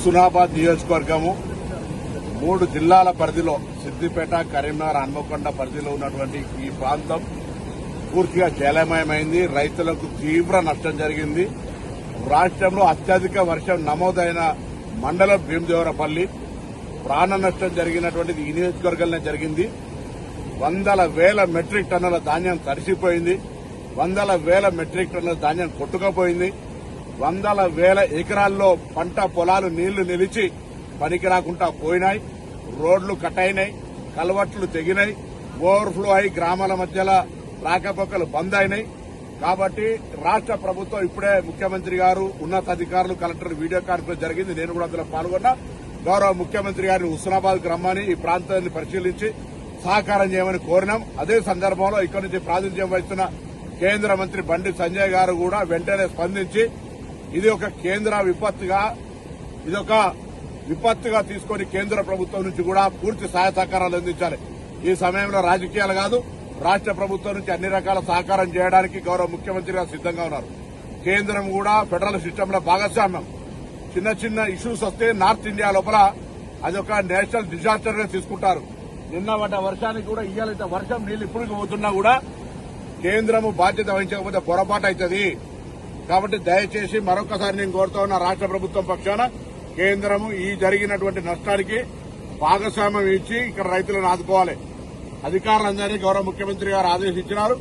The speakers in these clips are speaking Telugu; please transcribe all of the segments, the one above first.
హుస్నాబాద్ నియోజకవర్గము మూడు జిల్లాల పరిధిలో సిద్దిపేట కరీంనగర్ హన్మకొండ పరిధిలో ఉన్నటువంటి ఈ ప్రాంతం పూర్తిగా జలమయమైంది. రైతులకు తీవ్ర నష్టం జరిగింది. రాష్ట్రంలో అత్యధిక వర్షం నమోదైన మండలం భీమదేవరపల్లి ప్రాణ నష్టం జరిగినటువంటిది ఈ నియోజకవర్గంలో జరిగింది. వందల వేల మెట్రిక్ టన్నుల ధాన్యం తడిసిపోయింది. వందల వేల మెట్రిక్ టన్నుల ధాన్యం కొట్టుకపోయింది. వందల వేల ఎకరాల్లో పంట పొలాలు నీళ్ళు నిలిచి పనికి రాకుండా పోయినాయి. రోడ్లు కట్ అయినాయి కలవట్లు తెగినాయి. ఓవర్ఫ్లో అయి గ్రామాల మధ్యలో రాకపోకలు బంద్ అయినాయి. కాబట్టి రాష్ట్ర ప్రభుత్వం ఇప్పుడే ముఖ్యమంత్రి గారు ఉన్నతాధికారులు కలెక్టర్ వీడియో కాన్ఫరెన్స్ జరిగింది. నేను కూడా అందులో పాల్గొన్నా. గౌరవ ముఖ్యమంత్రి గారిని హుస్నాబాద్ రమ్మని ఈ ప్రాంతాన్ని పరిశీలించి సహకారం చేయమని కోరినాం. అదే సందర్భంలో ఇక్కడి నుంచి ప్రాతినిధ్యం వహిస్తున్న కేంద్ర మంత్రి బండి సంజయ్ గారు కూడా వెంటనే స్పందించి ఇది ఒక కేంద్ర విపత్తుగా ఇది ఒక విపత్తుగా తీసుకొని కేంద్ర ప్రభుత్వం నుంచి కూడా పూర్తి సహాయ సహకారాలు అందించాలి. ఈ సమయంలో రాజకీయాలు కాదు రాష్ట్ర ప్రభుత్వం నుంచి అన్ని రకాల సహకారం చేయడానికి గౌరవ ముఖ్యమంత్రి గారు సిద్దంగా ఉన్నారు. కేంద్రం కూడా ఫెడరల్ సిస్టంలో భాగస్వామ్యం. చిన్న చిన్న ఇష్యూస్ వస్తే నార్త్ ఇండియా లోపల అదొక నేషనల్ డిజాస్టర్గా తీసుకుంటారు. నిన్న పడ్డ వర్షానికి కూడా ఇయ్యాలంటే వర్షం నీళ్ళు ఇప్పుడు పోతున్నా కూడా కేంద్రము బాధ్యత వహించకపోతే పొరపాటు అవుతుంది. కాబట్టి దయచేసి మరొకసారి నేను కోరుతా ఉన్న రాష్ట్ర ప్రభుత్వం పక్షాన కేంద్రము ఈ జరిగినటువంటి నష్టానికి భాగస్వామ్యం ఇచ్చి ఇక్కడ రైతులను ఆదుకోవాలి. అధికారులందరినీ గౌరవ ముఖ్యమంత్రి గారు ఆదేశించినారు.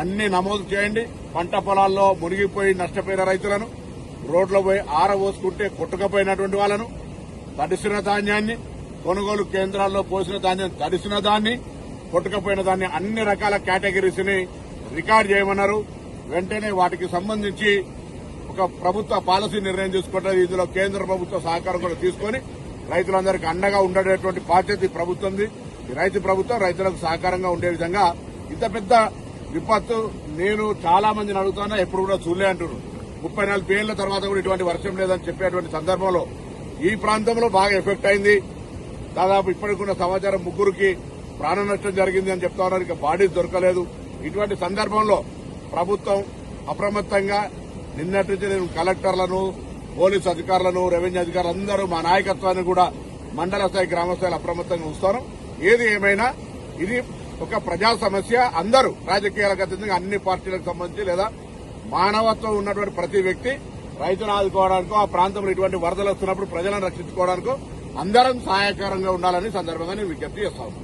అన్ని నమోదు చేయండి. పంట పొలాల్లో మునిగిపోయి నష్టపోయిన రైతులను రోడ్లో పోయి ఆరబోసుకుంటే కొట్టుకపోయినటువంటి వాళ్ళను తడిసిన ధాన్యాన్ని కొనుగోలు కేంద్రాల్లో పోసిన ధాన్యం తడిసిన దాన్ని కొట్టుకపోయిన దాన్ని అన్ని రకాల కేటగిరీస్ని రికార్డ్ చేయమన్నారు. వెంటనే వాటికి సంబంధించి ఒక ప్రభుత్వ పాలసీ నిర్ణయం తీసుకుంటే ఇందులో కేంద్ర ప్రభుత్వ సహకారం కూడా తీసుకొని రైతులందరికీ అండగా ఉండేటువంటి బాధ్యత ఈ ప్రభుత్వంది. ఈ రైతు ప్రభుత్వం రైతులకు సహకారంగా ఉండే విధంగా ఇంత పెద్ద విపత్తు నేను చాలా మందిని అడుగుతానా ఎప్పుడు కూడా చూడలే అంటున్నారు. ముప్పై నాలుగు ఏళ్ళ తర్వాత కూడా ఇటువంటి వర్షం లేదని చెప్పేటువంటి సందర్భంలో ఈ ప్రాంతంలో బాగా ఎఫెక్ట్ అయింది. దాదాపు ఇప్పటికున్న సమాచారం ముగ్గురికి ప్రాణ నష్టం జరిగింది అని చెప్తా ఉన్నారు. ఇక బాడీస్ దొరకలేదు. ఇటువంటి సందర్భంలో ప్రభుత్వం అప్రమత్తంగా నిన్నటి నుంచి నేను కలెక్టర్లను పోలీసు అధికారులను రెవెన్యూ అధికారులు అందరూ మా నాయకత్వాన్ని కూడా మండల స్థాయి గ్రామ స్థాయిలో అప్రమత్తంగా ఉంచుతారు ఏది ఏమైనా ఇది ఒక ప్రజా సమస్య. అందరూ రాజకీయాలకు అతీతంగా అన్ని పార్టీలకు సంబంధించి లేదా మానవత్వం ఉన్నటువంటి ప్రతి వ్యక్తి రైతును ఆదుకోవడానికో ఆ ప్రాంతంలో ఇటువంటి వరదలు వస్తున్నప్పుడు ప్రజలను రక్షించుకోవడానికో అందరం సహాయకరంగా ఉండాలని సందర్భంగా నేను విజ్ఞప్తి చేస్తాను.